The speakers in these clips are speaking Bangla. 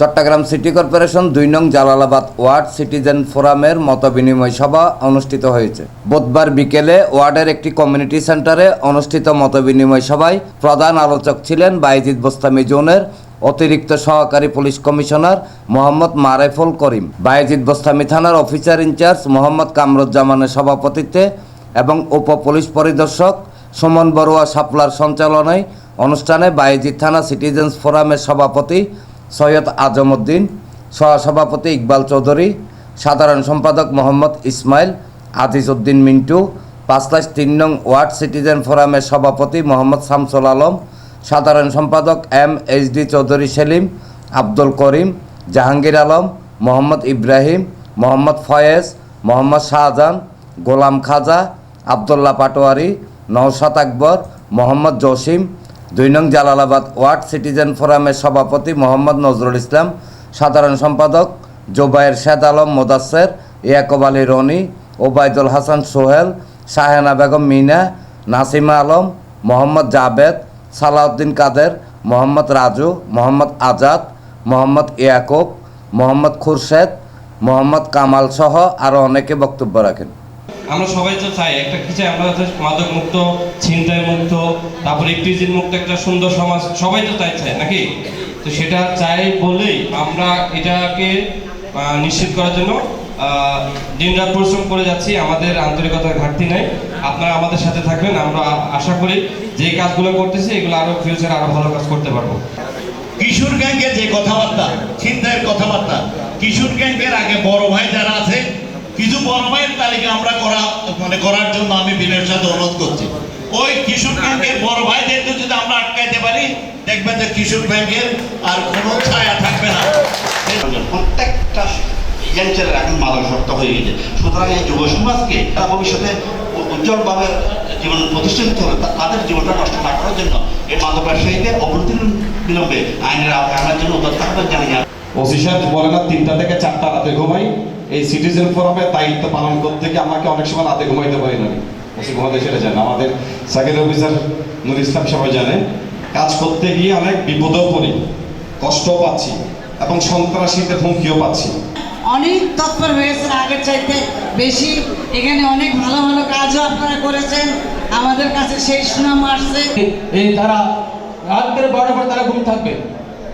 চট্টগ্রাম সিটি কর্পোরেশন দুই নং জালালাবাদ ওয়ার্ড সিটিজেন ফোরামের মতবিনিময় সভা অনুষ্ঠিত হয়েছে। বুধবার বিকেলে ওয়ার্ডের একটি কমিউনিটি সেন্টারে অনুষ্ঠিত মতবিনিময় সভায় প্রধান আলোচক ছিলেন বাইজিদ বোস্তামি জোনের অতিরিক্ত সহকারী পুলিশ কমিশনার মোহাম্মদ মারেফুল করিম। বাইজিদ বোস্তামি থানার অফিসার ইনচার্জ মোহাম্মদ কামরুজ্জামানের সভাপতিত্বে এবং উপ পুলিশ পরিদর্শক সুমন বড়ুয়া সাপলার সঞ্চালনায় অনুষ্ঠানে বাইজিদ থানা সিটিজেন্স ফোরামের সভাপতি সৈয়দ আজম উদ্দিন সহসভাপতি ইকবাল চৌধুরী, সাধারণ সম্পাদক মোহাম্মদ ইসমাইল আজিজ উদ্দিন মিন্টু পাঁচলাশ তিন নং ওয়ার্ড সিটিজেন ফোরামের সভাপতি মোহাম্মদ শামসুল আলম, সাধারণ সম্পাদক M H D Chowdhury Selim, Abdul Karim, Jahangir Alam, Mohammad Ibrahim, Mohammad Faiz, Mohammad Shahjahan, Golam Khaja, Abdullah Patwari, Nowshad Akbar, Mohammad Jasim দুই নং জালালাবাদ ওয়ার্ড সিটিজেন ফোরামের সভাপতি মোহাম্মদ নজরুল ইসলাম, সাধারণ সম্পাদক জোবায়ের শেদ আলম মোদাসের, ইয়াকব আলী রনি, ওবায়দুল হাসান সোহেল, শাহেনা বেগম মিনা, নাসিমা আলম, মোহাম্মদ জাবেদ, সালাউদ্দিন কাদের, মোহাম্মদ রাজু, মোহাম্মদ আজাদ, মোহাম্মদ ইয়াকুব, মোহাম্মদ খুরশেদ, মোহাম্মদ কামাল সহ আরও অনেকে বক্তব্য রাখেন। আমরা সবাই তো চাই, একটা কি চাই? আমরা মাদক মুক্ত, ছিনতাই মুক্ত, তারপরে ইফটিজিন মুক্ত একটা সুন্দর সমাজ সবাই তো তাই চায়, নাকি? তো সেটা চাই বলেই আমরা এটাকে নিশ্চিত করার জন্য দিনরাত পরিশ্রম করে যাচ্ছি, আমাদের আন্তরিকতার ঘাটতি নেই। আপনারা আমাদের সাথে থাকবেন, আমরা আশা করি যে কাজগুলো করতেছি, এগুলো আরও ফিউচারে আরও ভালো কাজ করতে পারব। কিশোর গ্যাংয়ের যে কথাবার্তা চিন্তায়ের কথাবার্তা, কিশোর গ্যাংয়ের আগে বড় ভাই যারা আছে কিছু ভাইয়ের তালিকা আমরা করা মানে করার জন্য আমি বিলের সাথে অনুরোধ করছি। ওই কিশোর ব্যাংকের বড় ভাইদেরকে যদি আমরা আটকাইতে পারি, দেখবেন যে কিশোর ব্যাংকের আর কোনো ছায়া থাকবে না। প্রত্যেকটা এখন মাদকাসক্ত হয়ে গেছে। সুতরাং এই যুব সমাজকে তারা ভবিষ্যতে উজ্জ্বলভাবে জীবন প্রতিষ্ঠিত হবে তাদের জীবনটা নষ্ট না করার জন্য এই মাদক ব্যবসায়ীদের আইনের আনার জন্য উদ্যোগ থাকবেন জানিয়ে ওসি সাহেব বলে না তিনটা থেকে চারটা রাতে ঘুমাই। এই সিটিজেন ফোরামে দায়িত্ব পালন করতে গিয়ে আমাকে অনেক সময় রাতে ঘুমাইতে পারি না। ওসি ঘুমাতে সেটা জানে আমাদের সাকির অফিসার নুর ইসলাম সবাই জানে কাজ করতে গিয়ে অনেক বিপদেও পড়ি কষ্ট পাচ্ছি এবং সন্ত্রাসীদের হুমকিও পাচ্ছি। অনেক তৎপর হয়েছেন আগের চাইতে বেশি। এখানে অনেক ভালো ভালো কাজও আপনারা করেছেন। আমাদের কাছে সেই সুনাম আসছে। এই তারা রাত করে বারোটার পর তারা ঘুম থাকবে।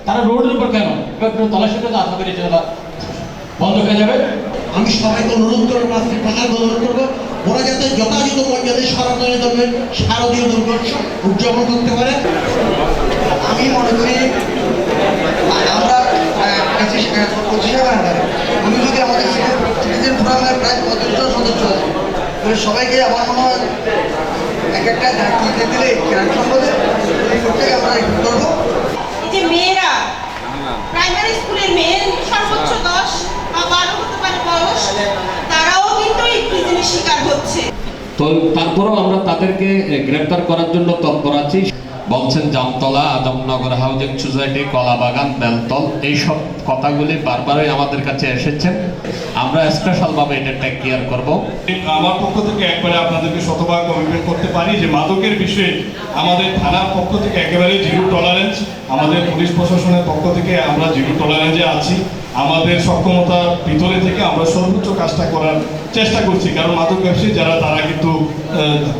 তারা রোডের উপর কেন? এবার তলাশিটা তো আশা করি সেটা বন্ধ হয়ে যাবে। আমি সবাইকে অনুরোধ করব, আজকে টাকার অনুরোধ করব, ওরা যাতে যথাযথ মর্যাদায় সনাতনী ধর্মের শারদীয় দুর্গোৎসব উদযাপন করতে পারে। আমি মনে করি, আমরা পঁচিশ পঁচিশ যদি আমাদের ফোরামের প্রায় পঁচিশটা সদস্য আছে সবাইকে আমার মনে হয় এক একটা দিলে গ্রাম সম্বন্ধে এই প্রত্যেকে আমরা একটু করব এই যে মেয়েরা প্রাইমারি স্কুলের মেয়ে সর্বোচ্চ দশ বা বারো হতে পারে বয়স তারাও কিন্তু এই প্রিজনের শিকার হচ্ছে তো তারপরেও আমরা তাদেরকে গ্রেপ্তার করার জন্য তৎপর আছি। বলছেন, জামতলা, আদমনগর হাউজিং সোসাইটি, কলাবাগান, বেলতল, এইসব কথাগুলি বারবারই আমাদের কাছে এসেছেন। আমরা স্পেশালভাবে এটা টেক কেয়ার করব। আমার পক্ষ থেকে একবারে আপনাদেরকে শতভাগ কমিটমেন্ট করতে পারি যে মাদকের বিষয়ে আমাদের থানার পক্ষ থেকে একেবারে জিরো টলারেন্স আমাদের পুলিশ প্রশাসনের পক্ষ থেকে আমরা জিরো টলারেন্সে আছি। আমাদের সক্ষমতার ভিতরে থেকে আমরা সর্বোচ্চ কাজটা করার চেষ্টা করছি। কারণ মাদক ব্যবসায়ী যারা, তারা কিন্তু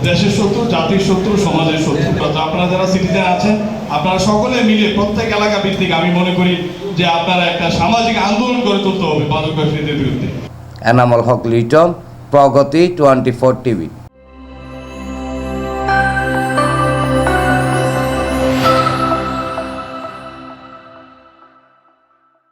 দেশের শত্রু, জাতির শত্রু, সমাজের শত্রু। আপনারা যারা সিটিজেন আছেন, আপনারা সকলে মিলে প্রত্যেক এলাকা ভিত্তিক আমি মনে করি যে আপনারা একটা সামাজিক আন্দোলন গড়ে তুলতে হবে মাদক ব্যবসায়ীদের বিরুদ্ধে। Enamul Haque Liton Pragati twenty four TV.